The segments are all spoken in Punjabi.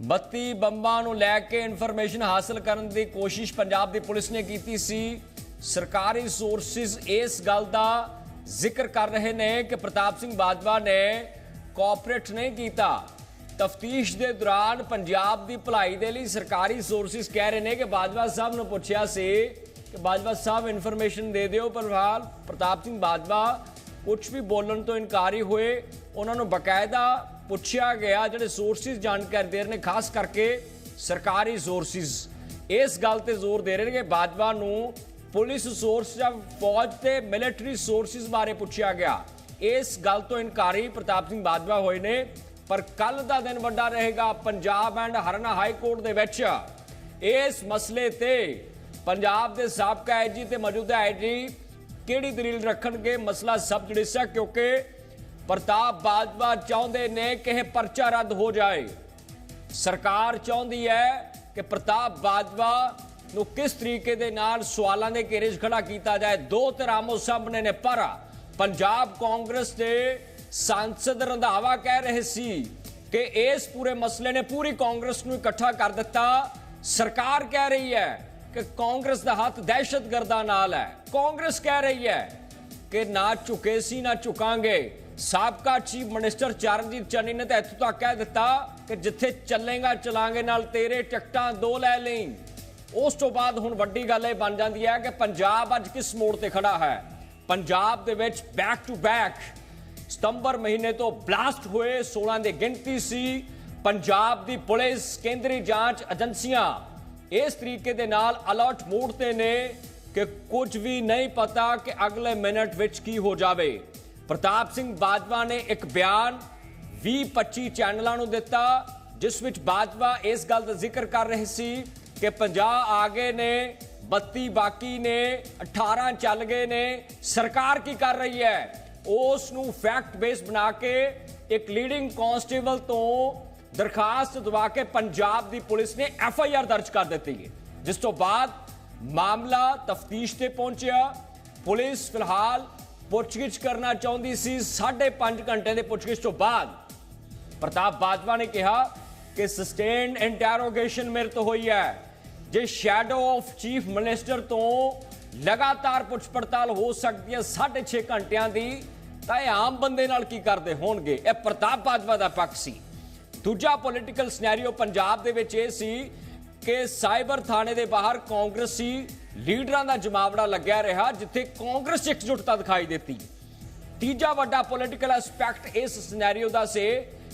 32 ਬੰਬਾਂ ਨੂੰ ਲੈ ਕੇ ਇਨਫੋਰਮੇਸ਼ਨ ਹਾਸਲ ਕਰਨ ਦੀ ਕੋਸ਼ਿਸ਼ ਪੰਜਾਬ ਦੀ ਪੁਲਿਸ ਨੇ ਕੀਤੀ ਸੀ। ਸਰਕਾਰੀ ਸੋਰਸਿਸ ਇਸ ਗੱਲ ਦਾ ਜ਼ਿਕਰ ਕਰ ਰਹੇ ਨੇ ਕਿ ਪ੍ਰਤਾਪ ਸਿੰਘ ਬਾਜਵਾ ਨੇ ਕੋਆਪਰੇਟ ਨਹੀਂ ਕੀਤਾ। ਤਫਤੀਸ਼ ਦੇ ਦੌਰਾਨ ਪੰਜਾਬ ਦੀ ਭਲਾਈ ਦੇ ਲਈ ਸਰਕਾਰੀ ਸੋਰਸਿਸ ਕਹਿ ਰਹੇ ਨੇ ਕਿ ਬਾਜਵਾ ਸਾਹਿਬ ਨੂੰ ਪੁੱਛਿਆ ਸੀ ਕਿ ਬਾਜਵਾ ਸਾਹਿਬ ਇਨਫੋਰਮੇਸ਼ਨ ਦੇ ਦਿਓ, ਪਰ ਫਿਲਹਾਲ ਪ੍ਰਤਾਪ ਸਿੰਘ ਬਾਜਵਾ ਕੁਝ ਵੀ ਬੋਲਣ ਤੋਂ ਇਨਕਾਰੀ ਹੋਏ ਉਹਨਾਂ ਨੂੰ ਬਕਾਇਦਾ ਪੁੱਛਿਆ ਗਿਆ, ਜਿਹੜੇ ਸੋਰਸਿਸ ਜਾਣਕਾਰੀ ਦੇ ਰਹੇ ਨੇ, ਖਾਸ ਕਰਕੇ ਸਰਕਾਰੀ ਸੋਰਸਿਸ ਇਸ ਗੱਲ ਤੇ ਜ਼ੋਰ ਦੇ ਰਹੇ ਨੇ ਕਿ ਬਾਜਵਾ ਨੂੰ ਪੁਲਿਸ ਸੋਰਸ ਜਾਂ ਫੌਜ ਤੇ ਮਿਲਟਰੀ ਸੋਰਸਿਸ ਬਾਰੇ ਪੁੱਛਿਆ ਗਿਆ। ਇਸ ਗੱਲ ਤੋਂ ਇਨਕਾਰੀ ਪ੍ਰਤਾਪ ਸਿੰਘ ਬਾਜਵਾ ਹੋਏ ਨੇ। ਪਰ ਕੱਲ ਦਾ ਦਿਨ ਵੱਡਾ ਰਹੇਗਾ Punjab and Haryana high court ਦੇ ਵਿੱਚ। ਇਸ ਮਸਲੇ ਤੇ ਪੰਜਾਬ ਦੇ ਸਾਬਕਾ ਆਈਜੀ ਤੇ ਮੌਜੂਦਾ ਆਈਜੀ ਕਿਹੜੀ ਦਲੀਲ ਰੱਖਣਗੇ? ਮਸਲਾ ਸਬ ਜੁਡਿਸ਼ਾ, ਕਿਉਂਕਿ ਪ੍ਰਤਾਪ ਬਾਜਵਾ ਚਾਹੁੰਦੇ ਨੇ ਕਿ ਇਹ ਪਰਚਾ ਰੱਦ ਹੋ ਜਾਏ। ਸਰਕਾਰ ਚਾਹੁੰਦੀ ਹੈ ਕਿ ਪ੍ਰਤਾਪ ਬਾਜਵਾ ਨੂੰ ਕਿਸ ਤਰੀਕੇ ਦੇ ਨਾਲ ਸਵਾਲਾਂ ਦੇ ਘੇਰੇ 'ਚ ਖੜਾ ਕੀਤਾ ਜਾਏ। ਦੋ ਧਿਰਾਮੋ ਸਾਹਮਣੇ ਨੇ ਪਰ ਪੰਜਾਬ ਕਾਂਗਰਸ ਦੇ ਸੰਸਦ ਰੰਧਾਵਾ ਕਹਿ ਰਹੇ ਸੀ ਕਿ ਇਸ ਪੂਰੇ ਮਸਲੇ ਨੇ ਪੂਰੀ ਕਾਂਗਰਸ ਨੂੰ ਇਕੱਠਾ ਕਰ ਦਿੱਤਾ। ਸਰਕਾਰ ਕਹਿ ਰਹੀ ਹੈ ਕਿ ਕਾਂਗਰਸ ਦਾ ਹੱਥ ਦਹਿਸ਼ਤਗਰਦਾਂ ਨਾਲ ਹੈ। ਕਾਂਗਰਸ ਕਹਿ ਰਹੀ ਹੈ ਕਿ ਨਾ ਝੁਕੇ ਸੀ, ਨਾ ਝੁਕਾਂਗੇ। ਸਾਬਕਾ ਚੀਫ ਮਿਨਿਸਟਰ ਚਰਨਜੀਤ ਚੰਨੀ ਨੇ ਤਾਂ ਇੱਥੋਂ ਤੱਕ ਕਹਿ ਦਿੱਤਾ ਕਿ ਜਿੱਥੇ ਚੱਲੇਗਾ, ਚਲਾਂਗੇ ਨਾਲ ਤੇਰੇ ਟਿਕਟਾਂ ਦੋ ਲੈ ਲਈ। ਉਸ ਤੋਂ ਬਾਅਦ ਹੁਣ ਵੱਡੀ ਗੱਲ ਇਹ ਬਣ ਜਾਂਦੀ ਹੈ ਕਿ ਪੰਜਾਬ ਅੱਜ ਕਿਸ ਮੋੜ ਤੇ ਖੜਾ ਹੈ? ਪੰਜਾਬ ਦੇ ਵਿੱਚ ਬੈਕ ਟੂ ਬੈਕ ਸਤੰਬਰ ਮਹੀਨੇ ਤੋਂ ਬਲਾਸਟ ਹੋਏ 16 ਦੇ ਗਿਣਤੀ ਸੀ। ਪੰਜਾਬ ਦੀ ਪੁਲਿਸ, ਕੇਂਦਰੀ ਜਾਂਚ ਏਜੰਸੀਆਂ ਇਸ ਤਰੀਕੇ ਦੇ ਨਾਲ ਅਲਰਟ ਮੋਡ ਤੇ ਨੇ ਕਿ ਕੁਝ ਵੀ ਨਹੀਂ ਪਤਾ ਕਿ ਅਗਲੇ ਮਿੰਟ ਵਿੱਚ ਕੀ ਹੋ ਜਾਵੇ। ਪ੍ਰਤਾਪ ਸਿੰਘ ਬਾਜਵਾ ਨੇ ਇੱਕ ਬਿਆਨ 20-25 ਚੈਨਲਾਂ ਨੂੰ ਦਿੱਤਾ, ਜਿਸ ਵਿੱਚ ਬਾਜਵਾ ਇਸ ਗੱਲ ਦਾ ਜ਼ਿਕਰ ਕਰ ਰਹੇ ਸੀ ਕਿ 50 ਆ ਗਏ ਨੇ 32 ਬਾਕੀ ਨੇ 18 ਚੱਲ ਗਏ ਨੇ। ਸਰਕਾਰ ਕੀ ਕਰ ਰਹੀ ਹੈ? ਉਸ ਨੂੰ ਫੈਕਟ ਬੇਸ ਬਣਾ ਕੇ ਇੱਕ ਲੀਡਿੰਗ ਕਾਂਸਟੇਬਲ ਤੋਂ ਦਰਖਾਸਤ ਦਵਾ ਕੇ ਪੰਜਾਬ ਦੀ ਪੁਲਿਸ ਨੇ ਐਫ ਆਈ ਆਰ ਦਰਜ ਕਰ ਦਿੱਤੀ ਹੈ। ਜਿਸ ਤੋਂ ਬਾਅਦ ਮਾਮਲਾ ਤਫਤੀਸ਼ ਤੇ ਪਹੁੰਚਿਆ। ਪੁਲਿਸ ਫਿਲਹਾਲ ਪੁੱਛਗਿੱਛ ਕਰਨਾ ਚਾਹੁੰਦੀ ਸੀ 5.5 ਘੰਟੇ ਦੇ ਪੁੱਛਗਿੱਛ ਤੋਂ ਬਾਅਦ। ਪ੍ਰਤਾਪ ਬਾਜਵਾ ਨੇ ਕਿਹਾ ਕਿ ਸਸਟੇਨਡ ਇੰਟਰੋਗੇਸ਼ਨ ਮੇਰੇ ਤੋਂ ਹੋਈ ਹੈ, ਜੇ ਸ਼ੈਡੋ ਆਫ ਚੀਫ ਮਿਨਿਸਟਰ ਤੋਂ ਲਗਾਤਾਰ ਪੁੱਛ ਪੜਤਾਲ ਹੋ ਸਕਦੀ ਹੈ 6.5 ਘੰਟਿਆਂ ਦੀ, ਤਾਂ ਇਹ ਆਮ ਬੰਦੇ ਨਾਲ ਕੀ ਕਰਦੇ ਹੋਣਗੇ? ਇਹ ਪ੍ਰਤਾਪ ਬਾਜਵਾ ਦਾ ਪੱਖ ਸੀ। ਦੂਜਾ ਪੋਲਿਟੀਕਲ ਸਿਨੈਰੀਓ ਪੰਜਾਬ ਦੇ ਵਿੱਚ ਇਹ ਸੀ ਕਿ ਸਾਈਬਰ ਥਾਣੇ ਦੇ ਬਾਹਰ ਕਾਂਗਰਸੀ ਲੀਡਰਾਂ ਦਾ ਜਮਾਵੜਾ ਲੱਗਿਆ ਰਿਹਾ, ਜਿੱਥੇ ਕਾਂਗਰਸ ਇਕਜੁੱਟਤਾ ਦਿਖਾਈ ਦਿੱਤੀ। ਤੀਜਾ ਵੱਡਾ ਪੋਲਿਟੀਕਲ ਐਸਪੈਕਟ ਇਸ ਸਿਨੈਰੀਓ ਦਾ ਸੀ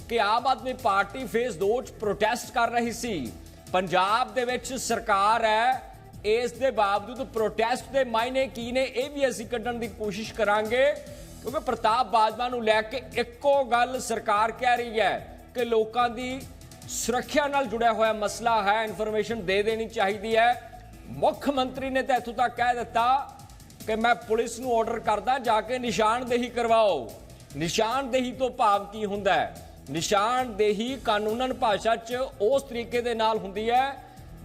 ਕਿ ਆਮ ਆਦਮੀ ਪਾਰਟੀ ਫੇਸ 2 ਚ ਪ੍ਰੋਟੈਸਟ ਕਰ ਰਹੀ ਸੀ। ਪੰਜਾਬ ਦੇ ਵਿੱਚ ਸਰਕਾਰ ਹੈ, ਇਸ ਦੇ ਬਾਵਜੂਦ ਪ੍ਰੋਟੈਸਟ ਦੇ ਮਾਇਨੇ ਕੀ ਨੇ, ਇਹ ਵੀ ਅਸੀਂ ਕੱਢਣ ਦੀ ਕੋਸ਼ਿਸ਼ ਕਰਾਂਗੇ। ਕਿਉਂਕਿ ਪ੍ਰਤਾਪ ਬਾਜਵਾ ਨੂੰ ਲੈ ਕੇ ਇੱਕੋ ਗੱਲ ਸਰਕਾਰ ਕਹਿ ਰਹੀ ਹੈ ਕਿ ਲੋਕਾਂ ਦੀ ਸੁਰੱਖਿਆ ਨਾਲ ਜੁੜਿਆ ਹੋਇਆ ਮਸਲਾ ਹੈ ਇਨਫੋਰਮੇਸ਼ਨ ਦੇ ਦੇਣੀ ਚਾਹੀਦੀ ਹੈ। ਮੁੱਖ ਮੰਤਰੀ ਨੇ ਤਾਂ ਇੱਥੋਂ ਤੱਕ ਕਹਿ ਦਿੱਤਾ ਕਿ ਮੈਂ ਪੁਲਿਸ ਨੂੰ ਆਰਡਰ ਕਰਦਾ, ਜਾ ਕੇ ਨਿਸ਼ਾਨਦੇਹੀ ਕਰਵਾਓ। ਨਿਸ਼ਾਨਦੇਹੀ ਤੋਂ ਭਾਵ ਕੀ ਹੁੰਦਾ ਹੈ? ਨਿਸ਼ਾਨਦੇਹੀ ਕਾਨੂੰਨਨ ਭਾਸ਼ਾ 'ਚ ਉਸ ਤਰੀਕੇ ਦੇ ਨਾਲ ਹੁੰਦੀ ਹੈ,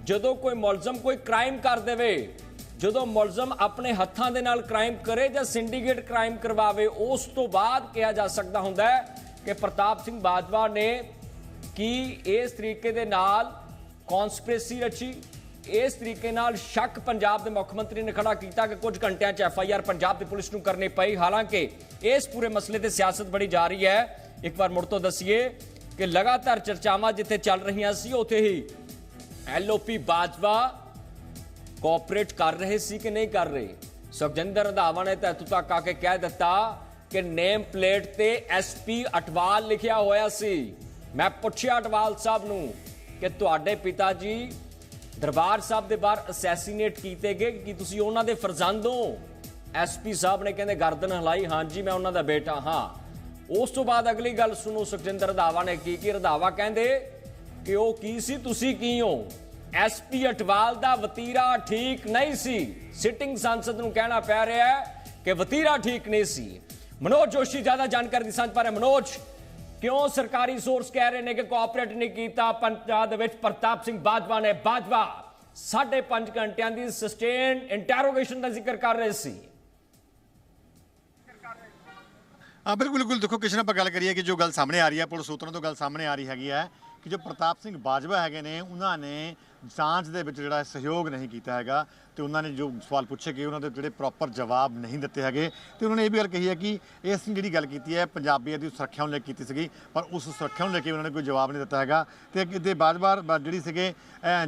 ਜਦੋਂ ਕੋਈ ਮੁਲਜ਼ਮ ਕੋਈ ਕ੍ਰਾਈਮ ਕਰ ਦੇਵੇ। ਜਦੋਂ ਮੁਲਜ਼ਮ ਆਪਣੇ ਹੱਥਾਂ ਦੇ ਨਾਲ ਕ੍ਰਾਈਮ ਕਰੇ ਜਾਂ ਸਿੰਡੀਕੇਟ ਕ੍ਰਾਈਮ ਕਰਵਾਵੇ, ਉਸ ਤੋਂ ਬਾਅਦ ਕਿਹਾ ਜਾ ਸਕਦਾ ਹੁੰਦਾ ਹੈ ਕਿ ਪ੍ਰਤਾਪ ਸਿੰਘ ਬਾਜਵਾ ਨੇ ਕੀ ਇਸ ਤਰੀਕੇ ਦੇ ਨਾਲ ਕਨਸਪੀਰੇਸੀ ਰਚੀ? ਇਸ ਤਰੀਕੇ ਨਾਲ ਸ਼ੱਕ ਪੰਜਾਬ ਦੇ ਮੁੱਖ ਮੰਤਰੀ ਨੇ ਖੜਾ ਕੀਤਾ ਕਿ ਕੁਝ ਘੰਟਿਆਂ 'ਚ ਐਫ ਆਈ ਆਰ ਪੰਜਾਬ ਦੀ ਪੁਲਿਸ ਨੂੰ ਕਰਨੀ ਪਈ? ਹਾਲਾਂਕਿ ਇਸ ਪੂਰੇ ਮਸਲੇ ਤੇ ਸਿਆਸਤ ਬੜੀ ਜਾ ਰਹੀ ਹੈ। ਇੱਕ ਵਾਰ ਮੁੜ ਤੋਂ ਦੱਸੀਏ ਕਿ ਲਗਾਤਾਰ ਚਰਚਾਵਾਂ ਜਿੱਥੇ ਚੱਲ ਰਹੀਆਂ ਸੀ, ਉੱਥੇ ਹੀ ਐਲਓਪੀ ਬਾਜਵਾ ਕੋਆਪਰੇਟ ਕਰ ਰਹੇ ਸੀ ਕਿ ਨਹੀਂ ਕਰ ਰਹੇ? ਸੁਖਜਿੰਦਰ ਰੰਧਾਵਾ ਨੇ ਤਾਂ ਤੱਕ ਆ ਕੇ ਕਹਿ ਦਿੱਤਾ ਕਿ ਨੇਮ ਪਲੇਟ ਤੇ ਐਸਪੀ ਅਟਵਾਲ ਲਿਖਿਆ ਹੋਇਆ ਸੀ। ਮੈਂ ਪੁੱਛਿਆ ਅਟਵਾਲ ਸਾਹਿਬ ਨੂੰ ਕਿ ਤੁਹਾਡੇ ਪਿਤਾ ਜੀ ਦਰਬਾਰ ਸਾਹਿਬ ਦੇ ਬਾਹਰ ਅਸੈਸੀਨੇਟ ਕੀਤੇ ਗਏ ਕਿ ਤੁਸੀਂ ਉਹਨਾਂ ਦੇ ਫਰਜ਼ੰਦ? ਹੋ ਐਸਪੀ ਸਾਹਿਬ ਨੇ ਕਹਿੰਦੇ ਗਰਦਨ ਹਲਾਈ ਹਾਂਜੀ ਮੈਂ ਉਹਨਾਂ ਦਾ ਬੇਟਾ, ਹਾਂ। ਉਸ ਤੋਂ ਬਾਅਦ ਅਗਲੀ ਗੱਲ ਸੁਣੋ, ਸੁਖਜਿੰਦਰ ਰੰਧਾਵਾ ਨੇ ਕੀ ਕੀ ਰੰਧਾਵਾ ਕਹਿੰਦੇ? ਕਿ ਉਹ ਕੀ ਸੀ, ਤੁਸੀਂ ਕੀ ਹੋ? ਐਸਪੀ ਅਟਵਾਲ ਦਾ ਵਤੀਰਾ ਠੀਕ ਨਹੀਂ ਸੀ। ਸਿਟਿੰਗ ਸੰਸਦ ਨੂੰ ਕਹਿਣਾ ਪੈ ਰਿਹਾ ਹੈ ਕਿ ਵਤੀਰਾ ਠੀਕ ਨਹੀਂ ਸੀ। ਮਨੋਜ ਜੋਸ਼ੀ, ਜ਼ਿਆਦਾ ਜਾਣਕਾਰੀ ਦੀ ਸਾਂਝ ਪਾ ਰਹੇ ਮਨੋਜ ਕਿਉਂ ਸਰਕਾਰੀ ਸੋਰਸ ਕਹਿ ਰਹੇ ਨੇ ਕਿ ਕੋਆਪਰੇਟ ਨਹੀਂ ਕੀਤਾ? ਪੰਜਾਬ ਦੇ ਵਿੱਚ ਪ੍ਰਤਾਪ ਸਿੰਘ ਬਾਜਵਾ ਨੇ ਬਾਜਵਾ 5.5 ਘੰਟਿਆਂ ਦੀ ਸਸਟੇਨਡ ਇੰਟਰੋਗੇਸ਼ਨ ਦਾ ਜ਼ਿਕਰ ਕਰ ਰਹੇ ਸੀ। ਹਾਂ, ਬਿਲਕੁਲ ਬਿਲਕੁਲ। ਦੇਖੋ, ਕਿਸ਼ਨ, ਆਪਾਂ ਗੱਲ ਕਰੀਏ ਕਿ ਜੋ ਗੱਲ ਸਾਹਮਣੇ ਆ ਰਹੀ ਹੈ, ਪੁਲਿਸ ਸੂਤਰਾਂ ਤੋਂ ਗੱਲ ਸਾਹਮਣੇ ਆ ਰਹੀ ਹੈਗੀ ਹੈ ਕਿ ਜੋ ਪ੍ਰਤਾਪ ਸਿੰਘ ਬਾਜਵਾ ਹੈਗੇ ਨੇ, ਉਹਨਾਂ ਨੇ ਜਾਂਚ ਦੇ ਵਿੱਚ ਜਿਹੜਾ ਸਹਿਯੋਗ ਨਹੀਂ ਕੀਤਾ ਹੈਗਾ ਤੇ ਉਹਨਾਂ ਨੇ ਜੋ ਸਵਾਲ ਪੁੱਛੇ ਗਏ, ਉਹਨਾਂ ਦੇ ਜਿਹੜੇ ਪ੍ਰੋਪਰ ਜਵਾਬ ਨਹੀਂ ਦਿੱਤੇ ਹੈਗੇ। ਤੇ ਉਹਨਾਂ ਨੇ ਇਹ ਵੀ ਗੱਲ ਕਹੀ ਹੈ ਕਿ ਇਸ ਜਿਹੜੀ ਗੱਲ ਕੀਤੀ ਹੈ, ਪੰਜਾਬੀਆਂ ਦੀ ਸੁਰੱਖਿਆ ਨੂੰ ਲੈ ਕੇ ਕੀਤੀ ਸੀਗੀ, ਪਰ ਉਸ ਸੁਰੱਖਿਆ ਨੂੰ ਲੈ ਕੇ ਉਹਨਾਂ ਨੇ ਕੋਈ ਜਵਾਬ ਨਹੀਂ ਦਿੱਤਾ ਹੈਗਾ। ਤੇ ਇਹਦੇ ਬਾਰ-ਬਾਰ ਬ- ਜਿਹੜੀ ਸੀਗੇ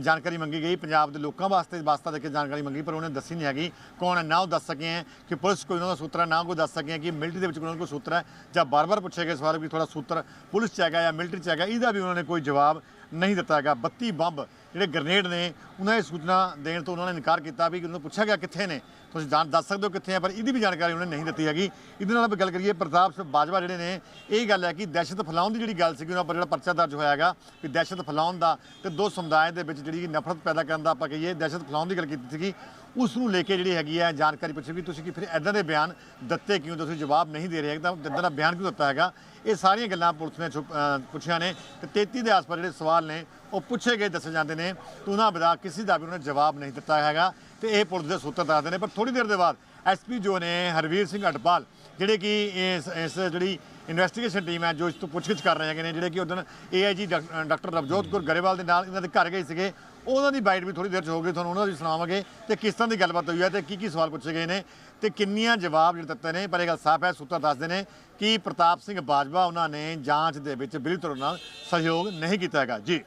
ਜਾਣਕਾਰੀ ਮੰਗੀ ਗਈ ਪੰਜਾਬ ਦੇ ਲੋਕਾਂ ਵਾਸਤੇ, ਵਾਸਤਾ ਦੇ ਕੇ ਜਾਣਕਾਰੀ ਮੰਗੀ, ਪਰ ਉਹਨੇ ਦੱਸੀ ਨਹੀਂ ਹੈਗੀ ਕੌਣ ਹੈ, ਨਾ ਉਹ ਦੱਸ ਸਕੇ ਹੈ ਕਿ ਪੁਲਿਸ ਕੋਈ ਉਹਨਾਂ ਦਾ ਸੂਤਰ ਹੈ, ਨਾ ਕੋਈ ਦੱਸ ਸਕੇ ਕਿ ਮਿਲਟਰੀ ਦੇ ਵਿੱਚ ਕੋਈ ਉਹਨਾਂ ਦਾ ਕੋਈ ਸੂਤਰ ਹੈ, ਜਾਂ ਬਾਰ-ਬਾਰ ਪੁੱਛੇ ਗਏ ਸਵਾਲ ਵੀ ਥੋੜਾ ਸੂਤਰ ਪੁਲਿਸ ਚ ਹੈਗਾ ਜਾਂ ਮਿਲਟਰੀ ਚ ਹੈਗਾ, ਇਹਦਾ ਵੀ ਉਹਨਾਂ ਨੇ ਕੋਈ ਜਵਾਬ ਨਹੀਂ ਦਿੱਤਾ ਹੈਗਾ। 32 ਬੰਬ ਜਿਹੜੇ ਗ੍ਰਨੇਡ ਨੇ, ਉਹਨਾਂ ਦੀ ਸੂਚਨਾ ਦੇਣ ਤੋਂ ਉਹਨਾਂ ਨੇ ਇਨਕਾਰ ਕੀਤਾ ਵੀ ਉਹਨਾਂ ਨੂੰ ਪੁੱਛਿਆ ਗਿਆ ਕਿੱਥੇ ਨੇ। ਤੁਸੀਂ ਜਾਣ, ਦੱਸ ਸਕਦੇ ਹੋ ਕਿੱਥੇ ਆ, ਪਰ ਇਹਦੀ ਵੀ ਜਾਣਕਾਰੀ ਉਹਨਾਂ ਨੇ ਨਹੀਂ ਦਿੱਤੀ ਹੈਗੀ। ਇਹਦੇ ਨਾਲ ਆਪਾਂ ਗੱਲ ਕਰੀਏ, ਪ੍ਰਤਾਪ ਸਿੰਘ ਬਾਜਵਾ ਜਿਹੜੇ ਨੇ, ਇਹ ਗੱਲ ਹੈ ਕਿ ਦਹਿਸ਼ਤ ਫੈਲਾਉਣ ਦੀ ਜਿਹੜੀ ਗੱਲ ਸੀਗੀ, ਉਹਨਾਂ ਪਰ ਜਿਹੜਾ ਪਰਚਾ ਦਰਜ ਹੋਇਆ ਹੈਗਾ ਕਿ ਦਹਿਸ਼ਤ ਫੈਲਾਉਣ ਦਾ ਤੇ ਦੋ ਸਮੁਦਾਇ ਦੇ ਵਿੱਚ ਜਿਹੜੀ ਨਫ਼ਰਤ ਪੈਦਾ ਕਰਨ ਦਾ ਆਪਾਂ ਕਹੀਏ, ਦਹਿਸ਼ਤ ਫੈਲਾਉਣ ਦੀ ਗੱਲ ਕੀਤੀ ਸੀਗੀ। ਉਸ ਨੂੰ ਲੈ ਕੇ ਜਿਹੜੀ ਹੈਗੀ ਹੈ ਜਾਣਕਾਰੀ ਪੁੱਛੀ ਵੀ ਤੁਸੀਂ ਕਿ ਫਿਰ ਐਦਾਂ ਦੇ ਬਿਆਨ ਦਿੱਤੇ ਕਿਉਂ? ਤੁਸੀਂ ਜਵਾਬ ਨਹੀਂ ਦੇ ਰਹੇ ਹੈਗੇ, ਤਾਂ ਇੱਦਾਂ ਦਾ ਬਿਆਨ ਕਿਉਂ ਦਿੱਤਾ ਹੈਗਾ? ਇਹ ਸਾਰੀਆਂ ਗੱਲਾਂ ਪੁਲਿਸ ਨੇ ਛੁਪ- ਪੁੱਛੀਆਂ ਨੇ ਤੇ 33 ਦੇ ਆਸ-ਪਾਸ ਜਿਹੜੇ ਸਵਾਲ ਨੇ ਉਹ ਪੁੱਛੇ ਗਏ, ਦੱਸੇ ਜਾਂਦੇ ਨੇ, ਤੇ ਉਹਨਾਂ ਬਦਾ ਕਿਸੇ ਦਾ ਵੀ ਉਹਨਾਂ ਨੇ ਜਵਾਬ ਨਹੀਂ ਦਿੱਤਾ ਹੈਗਾ ਤੇ ਇਹ ਪੁਲਿਸ ਦੇ ਸੂਤਰ ਦੱਸਦੇ ਨੇ, ਪਰ ਥੋੜੀ ਦੇਰ ਦੇ ਬਾਅਦ ਐਸਪੀ ਜੋ ਨੇ ਹਰਵੀਰ ਸਿੰਘ ਅਟਪਾਲ ਜਿਹੜੇ ਕਿ ਇਸ ਇਸ ਜਿਹੜੀ ਇਨਵੈਸਟੀਗੇਸ਼ਨ ਟੀਮ ਹੈ, ਜੋ ਇਸ ਤੋਂ ਪੁੱਛਗਿੱਛ ਕਰ ਰਹੇ ਹੈਗੇ ਨੇ, ਜਿਹੜੇ ਕਿ ਉਦੋਂ ਏਆਈਜੀ ਡਾਕਟਰ ਰਵਜੋਤ ਕੌਰ ਗਰੇਵਾਲ ਦੇ ਨਾਲ ਇਹਨਾਂ ਦੇ ਘਰ ਗਏ ਸੀਗੇ, ਉਹਨਾਂ ਦੀ ਬਾਈਟ ਵੀ ਥੋੜੀ ਦੇਰ ਚ ਹੋ ਗਈ, ਤੁਹਾਨੂੰ ਉਹਨਾਂ ਦੀ ਸੁਣਾਵਾਂਗੇ ਤੇ ਕਿਸ ਤਰ੍ਹਾਂ ਦੀ ਗੱਲਬਾਤ ਹੋਈ ਹੈ ਤੇ ਕੀ ਕੀ ਸਵਾਲ ਪੁੱਛੇ ਗਏ ਨੇ ਤੇ ਕਿੰਨੀਆਂ ਜਵਾਬ ਜਿਹੜੇ ਦਿੱਤੇ ਨੇ, ਪਰ ਇਹ ਗੱਲ ਸਾਫ਼ ਹੈ, ਸੂਤਰ ਦੱਸਦੇ ਨੇ ਕਿ ਪ੍ਰਤਾਪ ਸਿੰਘ ਬਾਜਵਾ ਉਹਨਾਂ ਨੇ ਜਾਂਚ ਦੇ ਵਿੱਚ ਬਿਲਕੁਲ ਤਰ੍ਹਾਂ ਨਾਲ ਸਹਿਯੋਗ ਨਹੀਂ ਕੀਤਾ ਹੈਗਾ। ਜੀ।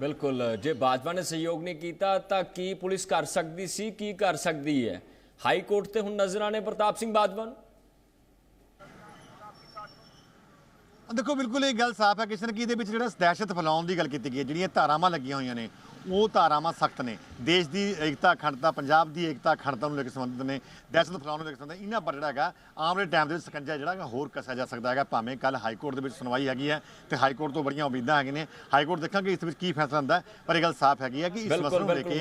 ਬਿਲਕੁਲ, ਜੇ ਬਾਜਵਾ ਨੇ ਸਹਿਯੋਗ ਨਹੀਂ ਕੀਤਾ ਤਾਂ ਕੀ ਪੁਲਿਸ ਕਰ ਸਕਦੀ ਸੀ, ਕੀ ਕਰ ਸਕਦੀ ਹੈ? ਹਾਈ ਕੋਰਟ ਤੇ ਹੁਣ ਨਜ਼ਰ ਆਣੇ ਪ੍ਰਤਾਪ ਸਿੰਘ ਬਾਜਵਾ ਨੂੰ। ਦੇਖੋ, ਬਿਲਕੁਲ ਇਹ ਗੱਲ ਸਾਫ਼ ਹੈ। ਕਿਸੇ ਨੇ ਕੀ ਇਹਦੇ ਵਿੱਚ ਜਿਹੜਾ ਦਹਿਸ਼ਤ ਫੈਲਾਉਣ ਦੀ ਗੱਲ ਕੀਤੀ ਗਈ ਹੈ, ਜਿਹੜੀਆਂ ਧਾਰਾਵਾਂ ਲੱਗੀਆਂ ਹੋਈਆਂ ਨੇ ਉਹ ਧਾਰਾਵਾਂ ਸਖਤ ਨੇ। ਦੇਸ਼ ਦੀ ਏਕਤਾ ਅਖੰਡਤਾ ਪੰਜਾਬ ਦੀ ਏਕਤਾ ਅਖੰਡਤਾ ਨੂੰ ਲੈ ਕੇ ਸੰਬੰਧਿਤ ਨੇ ਦਹਿਸ਼ਤ ਫੈਲਾਉਣ ਨੂੰ ਲੈ ਕੇ ਸੰਬੰਧਿਤ ਇਹਨਾਂ ਪਰ ਜਿਹੜਾ ਹੈਗਾ ਆਉਣ ਵਾਲੇ ਟਾਈਮ ਦੇ ਵਿੱਚ ਸਕੰਜਾ ਜਿਹੜਾ ਹੈਗਾ ਹੋਰ ਕੱਸਿਆ ਜਾ ਸਕਦਾ ਹੈਗਾ। ਭਾਵੇਂ ਕੱਲ ਹਾਈ ਕੋਰਟ ਦੇ ਵਿੱਚ ਸੁਣਵਾਈ ਹੈਗੀ ਹੈ ਤੇ ਹਾਈ ਕੋਰਟ ਤੋਂ ਬੜੀਆਂ ਉਮੀਦਾਂ ਹੈਗੀਆਂ ਨੇ। ਹਾਈ ਕੋਰਟ ਦੇਖਾਂਗੇ ਇਸ ਵਿੱਚ ਕੀ ਫੈਸਲਾ ਹੁੰਦਾ ਪਰ ਇਹ ਗੱਲ ਸਾਫ਼ ਹੈਗੀ ਹੈ ਕਿ ਇਸ ਮਸਲੇ ਨੂੰ ਲੈ ਕੇ